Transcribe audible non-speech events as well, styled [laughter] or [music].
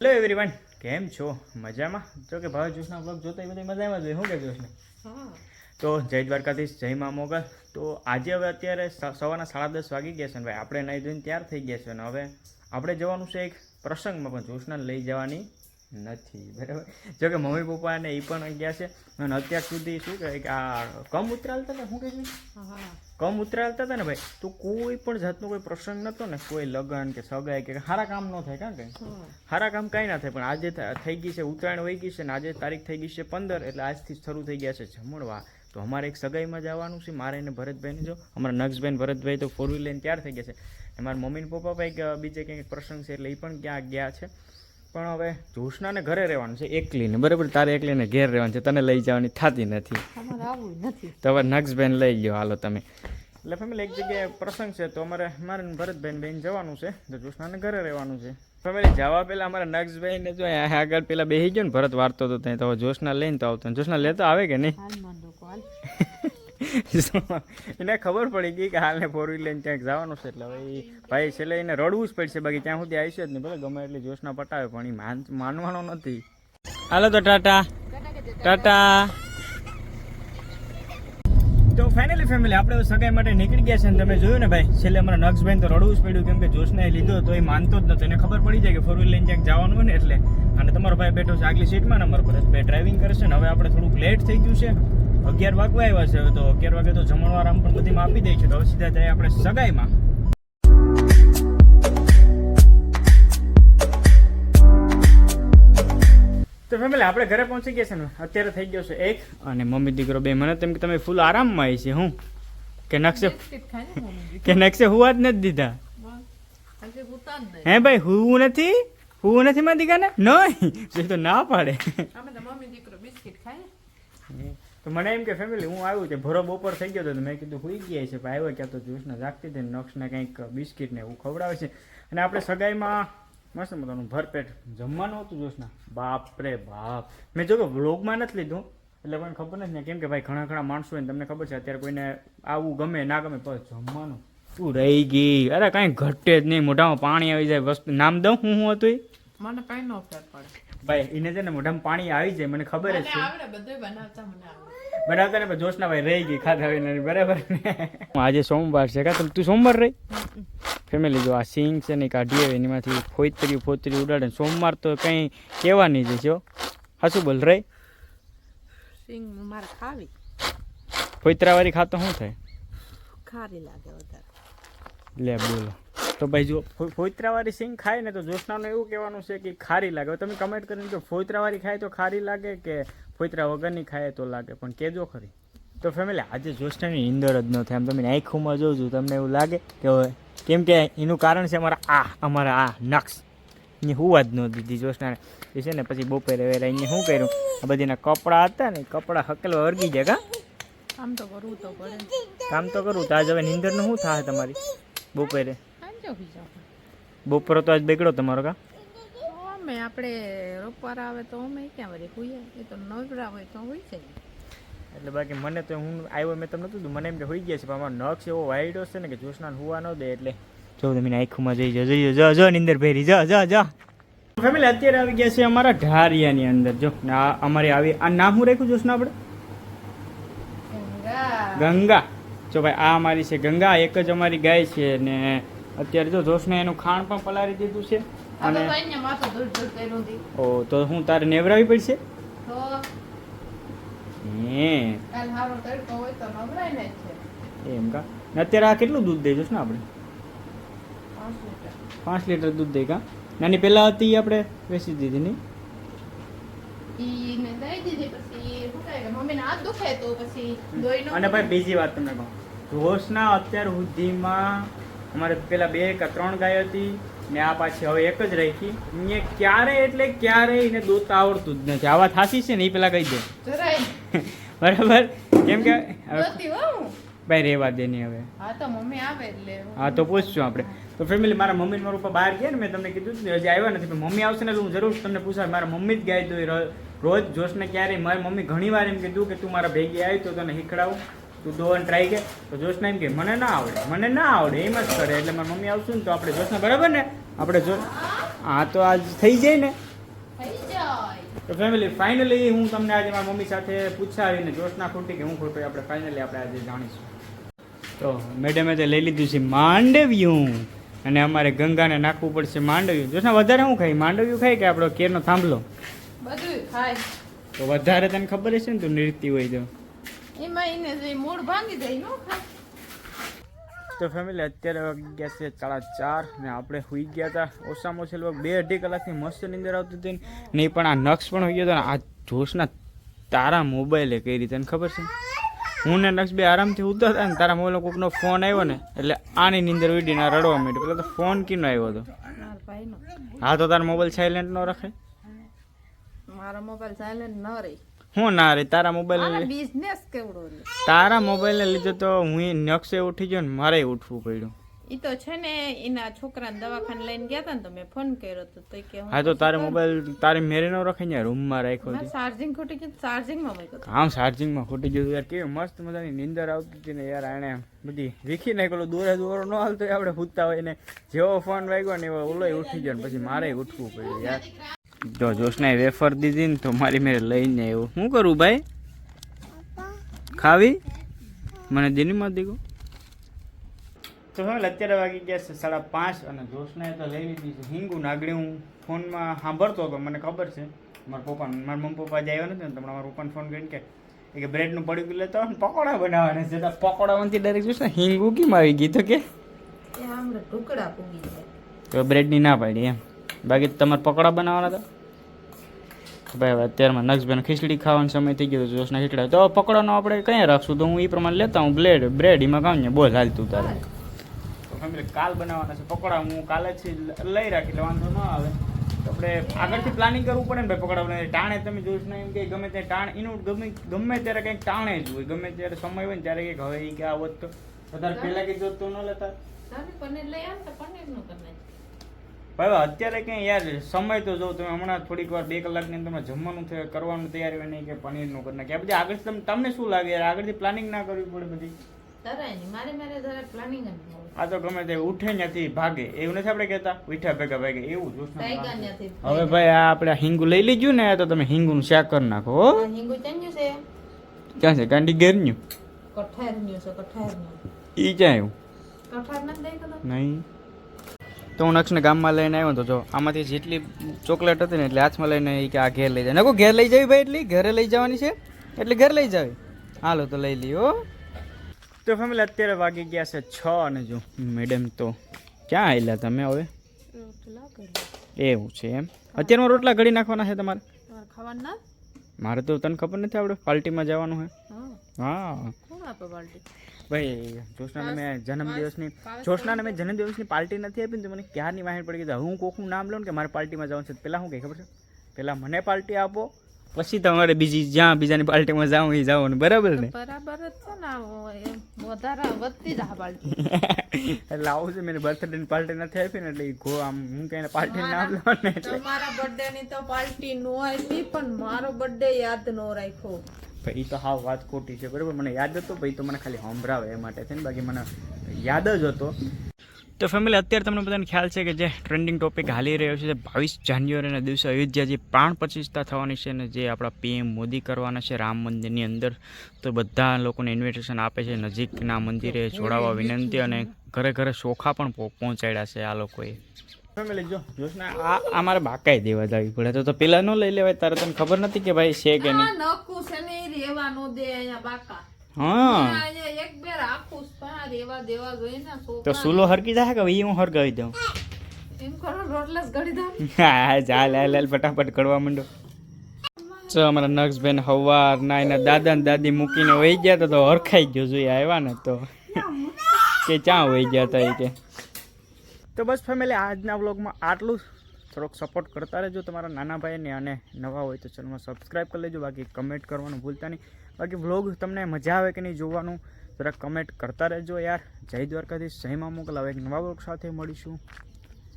Hello everyone કેમ છો? મજામાં? જો કે ભાવ જોશના બ્લોગ જોતા એ બધી મજામાં જોઈએ શું કે જોશને તો જય દ્વારકાધીશ જય મા મોગલ. તો આજે હવે અત્યારે સવારના સાડા દસ વાગી ગયા છે ને ભાઈ આપણે નહીં જોઈને તૈયાર થઈ ગયા છે ને હવે આપણે જવાનું છે એક પ્રસંગમાં પણ જોશના લઈ જવાની. નથી બરાબર? જો કે મમ્મી પપ્પા ને એ પણ ગયા છે. અને અત્યાર સુધી શું કહે કે આ કમ ઉતરાલતા ને શું કહે છે? કમ ઉતરાલતા હતા ને ભાઈ તો કોઈ પણ જાતનો કોઈ પ્રસંગ નહોતો ને કોઈ લગ્ન કે સગાઈ કે સારા કામ ન થાય કાં કે સારા કામ કાંઈ ના થાય પણ આજે થઈ ગઈ છે ઉત્તરાયણ વહી ગઈ છે ને આજે તારીખ થઈ ગઈ છે પંદર એટલે આજથી શરૂ થઈ ગયા છે જમણવા. તો અમારે એક સગાઈમાં જવાનું છે મારે એને ભરતભાઈને જો અમારા નક્ષબેન ભરતભાઈ તો ફોર વ્હીલ લઈને તૈયાર થઈ ગયા છે. મારા મમ્મી પપ્પા ભાઈ બીજે કંઈક પ્રસંગ છે એટલે એ પણ ક્યાં ગયા છે. પણ હવે જોશનાને ઘરે રહેવાનું છે એકલીને. બરાબર તારે એકલીને ઘેર રહેવાનું છે તને લઈ જવાની થતી નથી. નક્સબેન તો હવે નક્ષબેન લઈ લ્યો હાલો તમે. એટલે ફેમિલી એક જગ્યાએ પ્રસંગ છે તો અમારે મારે ભરતબેન બેન જવાનું છે તો જોશનાને ઘરે રહેવાનું છે. ફેમિલી જવા પહેલાં અમારા નક્ષભાઈ ને જો આગળ પેલા બેસી ગયો ને ભરત વાર્તો હતો ત્યાં તો જોશના લઈને તો આવતો. જોશના લેતો આવે કે નહીં? [laughs] [laughs] એને ખબર પડી ગઈ કે હાલને ફોર વ્હીલ લઈને ક્યાંક જવાનું છે એટલે હવે ભાઈ છેલ્લે એને રડવું જ પડશે. બાકી ત્યાં સુધી આવીશું જ નહીં. ભલે ગમે એટલી જોશના પટાવે, પણ એ માન, માનવાનો નથી. હાલો તો ટાટા. ટાટા. તો ફાઇનલી ફેમિલી આપણે સગાઈ માટે નીકળી ગયા છે ને તમે જોયું ને ભાઈ? છેલ્લે અમારા નક્સભાઈ તો રડવું જ પડ્યું, કેમ કે જોશને લીધો તો એ માનતો જ નતો. એને ખબર પડી જાય કે ફોર વ્હીલ લઈને ક્યાંક જવાનું હોય ને એટલે. અને તમારો ભાઈ બેઠો છે આગલી સીટમાં નંબર પર ભાઈ ડ્રાઇવિંગ કરશે ને, હવે આપણે થોડુંક લેટ થઈ ગયું છે. અગિયાર વાગવા આવ્યા છે હવે તો અગિયાર વાગે તો જમણવાર આમ પણ બધીમાં આપી દે છે તો હવે સીધા જાય આપણે સગાઈમાં. તો ફેમિલી આપણે ઘરે પહોંચી ગયા છે ને? અત્યારે થઈ ગયો છે એક અને મમ્મી દીકરો બે. મને તેમ કે તમે ફૂલ આરામમાં આવી છે હું? કે નકશે? ને કે નકશે? હુવા જ નથી દીધા. નહીં. હે ભાઈ હું નથી? હું નથી માં દીકાને? નહીં. જે તો ના પાડે અમે તો મમ્મી દીકરો બિસ્કિટ ખાય ને તો મને એમ કે ફેમિલી હું આવ્યું છે ભરો બપોર થઈ ગયો હતો તો મેં કીધું હોઈ ગયા છે ભાઈ આવ્યો ક્યાં તો જ્યુસને જાગતી હતી નક્ષને કંઈક બિસ્કિટ ને એવું ખવડાવે છે. અને આપણે સગાઈમાં મસ્ત મજાનું ભરપેટ જમવાનું હતું જ્યુસના. બાપ રે બાપ. મેં જો કે વ્લોગમાં નથી લીધું એટલે મને ખબર નથી ને કેમ કે ભાઈ ઘણા ઘણા માણસો હોય ને તમને ખબર છે અત્યારે કોઈને આવું ગમે ના ગમે પણ જમવાનું તું રહી ગઈ? અરે કાંઈ ઘટે જ નહીં મોઢામાં પાણી આવી જાય વસ્તુ નામ દઉં હું હું હતું? મને કઈ નો ફેર પડે. ભાઈ એને છે ને મોઢામાં પાણી આવી જાય મને ખબર જ છે. આવડે બધું બનાવતા મને આવડે. બનાવતા ને જોશના ભાઈ રહી ગઈ ખાધા વિના બરાબર આજે સોમવાર છે કા તું સોમવાર રહી? ફેમિલી જો આ સિંગ છે ને કાઢીએ એનીમાંથી ફોતરી ફોતરી ઉડાડે સોમવાર તો કંઈ કહેવાની જ છે હશું બોલ રહી? સિંગ મારે ખાવી. ફોતરાવાળી ખાતો શું થાય? ખારી લાગે વધારે. લે બોલો. તો ભાઈ જો ફોતરાવાળી સિંગ ખાય ને તો જોશનાનું એવું કહેવાનું છે કે ખારી લાગે. તમે કમેન્ટ કરીને જો ફોતરાવાળી ખાય તો ખારી લાગે કે ફોતરા વગરની ખાય તો લાગે? પણ કેજો ખરી. તો ફેમિલી આજે જોશનાની નીંદર જ ન થાય. આમ તમે આંખોમાં જોઉં છું તમને એવું લાગે કે કેમ કે એનું કારણ છે અમારા આ અમારા આ નક્ષ એને હુવા જ ન દીધી જોશનાને એ છે ને પછી બપોરે વેલા એને શું કર્યું? આ બધીના કપડાં હતા ને કપડાં હકેલવા વર્ગી જાય કામ આમ તો કરવું તો પડે. કામ તો કરું તો. આજે હવે નીંદરનું શું થાય તમારી? બપોરે? બીજો બપોરે તો આજ બગડો તમારો કા? અમે આપણે રોપવાર આવે તો અમે ક્યાં વળી હોઈએ? એ તો નવરા હોય તો હોય છે એટલે બાકી મને તો હું આવ્યો મેં તમને કીધું મને એમ કે હોઈ ગયા છે પણ અમારો નક્ષ એવો વાયડો છે ને કે જોશના હોવા ન દે એટલે. જો તમે આંખમાં જઈ જજો જઈ જો જ નિંદર ભેરી જ જો જો ફેમિલી અત્યારે આવી ગયા છે અમારા ઢારિયાની અંદર. જો આ અમારી આવી આ નામ હું રાખ્યું જોશના આપણે? ગંગા. જો ભાઈ આ અમારી છે ગંગા એક જ અમારી ગાય છે ને અત્યારે જો જોશને એનું ખાણ પણ પલાળી દીધું છે અને ઓ તો હું તારે નેવરાવી પડશે? હે. એમ કા? અત્યારે આ કેટલું દૂધ દે જોશ ને આપણે? પાંચ લીટર. દૂધ દે કા? નાની પેલા હતી આપણે વેચી દીધી ને અને ભાઈ બીજી વાત તમને કહું. ના અત્યાર સુધીમાં અમારે પેલા બે કે ત્રણ ગાય હતી ને આ પાછી હવે એક જ રાખી. ને ક્યારે એટલે ક્યારે એને દૂધ આવડતું જ નથી. આવા થાસી છે ને એ પેલા કહી દે. [laughs] બરાબર? કેમ કે. [laughs] ભાઈ રેવા દે નહીં હવે. હા તો મમ્મી આવે એટલે. હા તો પૂછશું આપણે. તો ફેમિલી મારા મમ્મી મારા પપ્પા બહાર ગયા ને મેં તમને કીધું ને, હજી આવ્યા નથી પણ મમ્મી આવશે ને હું જરૂર તમને પૂછા મારા મમ્મી જ ગાય રોજ રોજ જોશને ક્યારેય. મારી મમ્મી ઘણી વાર એમ કીધું કે તું મારા ભેગી આવી તો તને શીખડાવું તું દોવાનું ટ્રાય કે તો જોશના એમ કે મને ના આવડે મને ના આવડે એમ જ કરે. એટલે મારી મમ્મી આવશું ને તો આપણે જોશને બરાબર ને? આપણે જો હા તો આજ થઈ જાય ને? તો ફેમિલી ફાઇનલી હું તમને આજે મારા મમ્મી સાથે પૂછાવીને જોશના ખોટી કે હું ખોટું આપણે ફાઇનલી આપણે આજે જાણીશું. તો મેડમે તો લઈ લીધું છે માંડવ્યું. અને અમારે ગંગાને નાખવું પડશે માંડવ્યું. જોશના વધારે શું ખાઈ? માંડવ્યું ખાય કે આપણો કેરનો થાંભલો? બધું ખાય. તો વધારે તને ખબર હશે ને તું નૃત્ય હોય તો. એમાં એને જે મૂળ ભાંગી જાય નો તો ફેમિલી અત્યારે વાગ્યા છે સાડા ચાર ને આપણે સુઈ ગયા હતા ઓછામાં ઓછી લગભગ બે અઢી કલાકની મસ્ત નીંદર આવતી હતી ને પણ આ નક્ષ પણ હોઈ ગયો હતો આ જોશના તારા મોબાઈલે કઈ રીતે ખબર છે? હું ને નક્ષ બે આરામથી ઉતરતા હતા ને તારા મોબાઈલ કોઈકનો ફોન આવ્યો ને એટલે આની નીંદર ઉડીને રડવા માંડ્યું. પેલા તો ફોન કીનો આવ્યો હતો? હા તો તારા મોબાઈલ સાયલેન્ટ ન રખાય? મારો મોબાઈલ સાયલેન્ટ ન રહી. હું ના રે તારા મોબાઈલ આને બિઝનેસ કેવડો તારા મોબાઈલને લીધે તો હું નક્ષે ઉઠી ગયો ને મારે ઉઠવું પડ્યું. ઈ તો છે ને એના છોકરાને દવાખાને લઈને ગયા હતા ને તો મેં ફોન કર્યો તો તો કે હા તો તારે મોબાઈલ તારે મેરે નો રાખીને રૂમ રૂમમાં રાખ્યો છે. ચાર્જિંગ ખૂટી ગયું ચાર્જિંગમાં મૂક્યો હા ચાર્જિંગ ચાર્જિંગમાં ખૂટી ગયું યાર કેવી મસ્ત મજાની નીંદર આવતી હતી ને યાર આણે બધી વીખી નાખેલો દોરે દોરો ન હાલતો આપણે સૂતા હોય ને જેવો ફોન વાગ્યો ને એવો ઓલો ઉઠી ગયો ને પછી મારે ઉઠવું પડ્યું યાર. જો જોશનાએ વેફર દીધી ને તો મારી મેરે લઈને આવ્યો. શું કરું ભાઈ? ખાવી? મને દિનીમાં દીધું. તો હવે અત્યારે વાગી ગયા છે સાડા પાંચ અને જોશનાએ તો લઈ લીધી છે હિંગુ નાગડી. હું ફોનમાં સાંભળતો હતો મને ખબર છે. મારા પપ્પા મારા મમ્મી પપ્પા જે આવ્યા નથી ને તો હમણાં મારા પપ્પાને ફોન કરીને કે કે બ્રેડનું પડ્યું લેતો આવો ને પકોડા બનાવવાના છે. તો પકોડામાંથી ડાયરેક્ટ જોશે હિંગુ કેમ આવી ગઈ તો કે? તો બ્રેડની ના પાડી એમ. બાકી તમારે પકોડા બનાવવાના હતા? ભાઈ હવે અત્યારમાં નક્ષભાઈને ખીચડી ખાવાનો સમય થઈ ગયો તો જોશના ખીચડા. તો પકોડાનો આપણે ક્યાં રાખશું? તો હું એ પ્રમાણે લેતા હું બ્લેડ બ્રેડ એમાં કામ ને બોલ હાલતું તારે. કાલ બનાવવાના છે પકોડા. હું કાલે જ લઈ રાખી એટલે વાંધો ન આવે. તો આપણે આગળથી પ્લાનિંગ કરવું પડે ને ભાઈ પકડા બનાવી ટાણે તમે જોઈશ ને એમ કે ગમે તે ટાણ એનું ગમે ગમે ત્યારે કંઈક ટાણે જ હોય. ગમે ત્યારે સમય હોય ને ત્યારે કંઈક હવે એ કે આ હોત તો. વધારે પહેલાં કીધું તો ન લેતા. પનીર લઈ આવે તો પનીરનું કરી ભાઈ હવે અત્યારે ક્યાં યાર સમય તો જો તમે હમણાં થોડીક વાર બે કલાકની અંદર તમે જમવાનું છે કરવાનું તૈયારી હોય નહીં કે પનીરનું કરી નાખે બધી આગળ તમને તમને શું લાગે યાર? આગળથી પ્લાનિંગ ના કરવી પડે બધી? આ તો ગમે તે ઉઠે ત્યાંથી ભાગે. એવું નથી આપણે કહેતા? ઉઠ્યા ભેગા ભાગે. એવું. ત્યાંથી. હવે ભાઈ આ આપણે હિંગુ લઈ લીધું ને તો તમે હિંગુનું શાક કરી નાખો હો. હિંગુ ચંગ્યું છે? ક્યાં છે? કાંડી ગેરન્યું કઠાર ન્યુ છે કઠાર ન્યુ ઈ ક્યાં એવું કઠાર નથી નહીં. તો હું નક્ષને ગામમાં લઈને આવ્યો તો જો આમાંથી જેટલી ચોકલેટ હતી ને એટલે હાથમાં લઈને એ કે આ ઘેર લઈ જાય નકો ઘેર લઈ જાવી ભાઈ એટલી? ઘરે લઈ જવાની છે? એટલે ઘેર લઈ જાવી. હાલો તો લઈ લ્યો. તો ફેમિલી અત્યારે વાગી ગયા છે છ અને જો મેડમ તો ક્યાં આવેલા તમે હવે? એવું છે એમ. અત્યારમાં રોટલા ઘડી નાખવાના છે તમારે? મારે તો તને ખબર નથી આપણે પાર્ટીમાં જવાનું છે હા. ભાઈ જોશનાને મેં જન્મદિવસની જોશનાને મેં જન્મદિવસની પાર્ટી નથી આપી ને તો મને ક્યારની માહિતી પડી ગઈ? હું કોકનું નામ લઉં ને કે મારે પાર્ટીમાં જવાનું છે? પહેલાં શું કહે ખબર છે? પહેલાં મને પાર્ટી આપો પછી તમારે બીજી જ્યાં બીજાની પાર્ટીમાં જાઉં એ જવાનું બરાબર ને? બરાબર જ છે ને આ એમ વધારે વધતી જ આ બાલટી [laughs] એટલે આવું છે મેં બર્થડેની પાર્ટી નથી આપી ને એટલે ઈ ગો આમ હું કહીને પાર્ટીનું નામ લઉં ને એટલે. તમારા બર્થડે ની તો પાર્ટી નો આવી પણ મારો બર્થડે યાદ નો રાખ્યો. ભાઈ ઈ તો હાવ વાત ખોટી છે, બરાબર? મને યાદ હતો ભાઈ તો મને ખાલી સંભળાવે એ માટે છે ને, બાકી મને યાદ જ હતો. તો ફેમિલી અત્યારે તમને બધાને ખ્યાલ છે કે જે ટ્રેન્ડિંગ ટોપિક હાલી રહ્યો છે બાવીસ જાન્યુઆરીના દિવસે અયોધ્યા જે પ્રાણ પ્રતિષ્ઠા થવાની છે ને, જે આપણા પીએમ મોદી કરવાના છે, રામ મંદિરની અંદર, તો બધા લોકોને ઇન્વિટેશન આપે છે નજીકના મંદિરે જોડાવા વિનંતી અને ઘરે ઘરે સોખા પણ પહોંચાડ્યા છે આ લોકોએ. ફેમિલી જો જોશના? આ આ મારે બાકાઈ દેવા જવી પડે. તો તો પેલા ન લઈ લેવાય તારે તને ખબર નથી કે ભાઈ છે કે નહીં? આ છે ને રેવા નો દે અહીંયા બાકા. હા. એક બે રાખું છે, રેવા દેવા જોઈએ ને તો સુલો હરકી જાય કે ભાઈ હું હરગાવી દઉં? એમ કરો રોટલા જ ઘડી દઉં. હા ચાલ હાલ હાલ ફટાફટ કરવા માંડો. તો અમારા નક્ષબેન હવાર ના એના દાદા ને દાદી મૂકીને વહી ગયા હતા તો હરખાઈ ગયો જોઈએ આવ્યા ને તો. કે ચા વહી ગયા હતા એ કે? તો બસ ફેમિલી આજના વ્લોગમાં આટલું થોડોક સપોર્ટ કરતા રહેજો તમારા નાના ભાઈને અને નવા હોય તો ચેનલમાં સબસ્ક્રાઈબ કરી લેજો. બાકી કમેન્ટ કરવાનું ભૂલતા નહીં. બાકી વ્લોગ તમને મજા આવે કે નહીં જોવાનું, જરાક કમેન્ટ કરતા રહેજો યાર. જય દ્વારકાધીશ, જય મા મોકલાવે એક નવા વ્લોગ સાથે મળીશું.